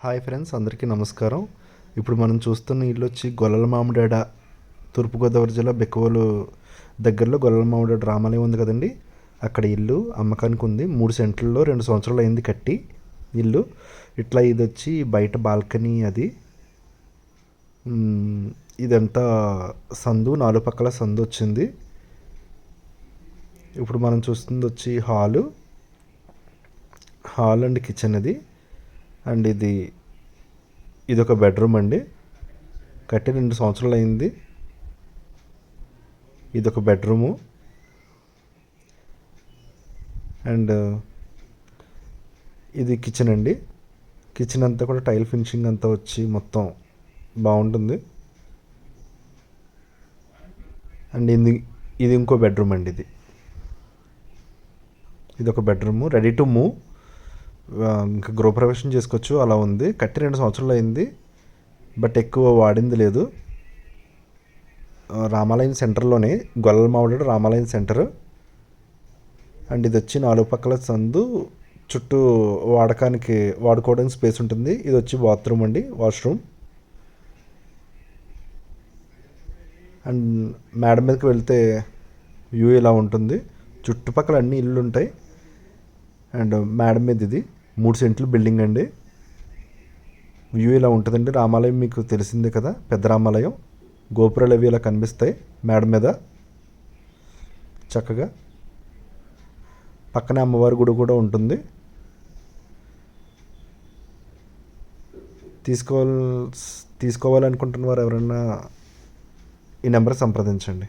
Hi friends అందరికీ నమస్కారం. ఇప్పుడు మనం చూస్తున్న ఇల్లు వచ్చి గొల్లల మామిడాడ తూర్పుగోదావరి జిల్లా బెక్కవోలు దగ్గరలో గొల్లల మామిడాడ రామాలయం ఉంది కదండి. అక్కడ ఇల్లు అమ్మకానికి ఉంది. మూడు సెంట్లలో రెండు సంవత్సరాలు అయింది కట్టి ఇల్లు. ఇట్లా ఇది వచ్చి బయట బాల్కనీ అది. ఇదంతా సందు నాలుగు పక్కల సందు వచ్చింది. ఇప్పుడు మనం చూస్తుంది వచ్చి హాలు. హాల్ అండ్ కిచెన్ అది. అండ్ ఇది ఇది ఒక బెడ్రూమ్ అండి. కట్టి రెండు సంవత్సరాలు అయింది. ఇది ఒక బెడ్రూము. అండ్ ఇది కిచెన్ అండి. కిచెన్ అంతా కూడా టైల్ ఫినిషింగ్ అంతా వచ్చి మొత్తం బాగుంటుంది. అండ్ ఇది ఇది ఇంకో బెడ్రూమ్ అండి ఇది. ఇది ఒక బెడ్రూమ్. రెడీ టు మూవ్ ఇంకా గృహప్రవేశం చేసుకోవచ్చు అలా ఉంది. కట్టి రెండు సంవత్సరాలు అయింది. బట్ ఎక్కువ వాడింది లేదు. రామాలయం సెంటర్లోనే గొల్లల మామిడి రామాలయం సెంటర్. అండ్ ఇది వచ్చి నాలుగు పక్కల సందు చుట్టూ వాడకానికి వాడుకోవడానికి స్పేస్ ఉంటుంది. ఇది వచ్చి బాత్రూమ్ అండి వాష్రూమ్. అండ్ మేడ మీదకి వెళ్తే వ్యూ ఇలా ఉంటుంది. చుట్టుపక్కల అన్ని ఇల్లు ఉంటాయి. అండ్ మేడం మీద ఇది మూడు సెంట్లు బిల్డింగ్ అండి. వ్యూ ఇలా ఉంటుందండి. రామాలయం మీకు తెలిసిందే కదా పెద్ద రామాలయం. గోపురాలు అవి ఇలా కనిపిస్తాయి మేడ మీద. చక్కగా. పక్కనే అమ్మవారి గుడి కూడా ఉంటుంది. తీసుకోవాలి తీసుకోవాలనుకుంటున్న వారు ఎవరైనా ఈ నెంబర్ సంప్రదించండి.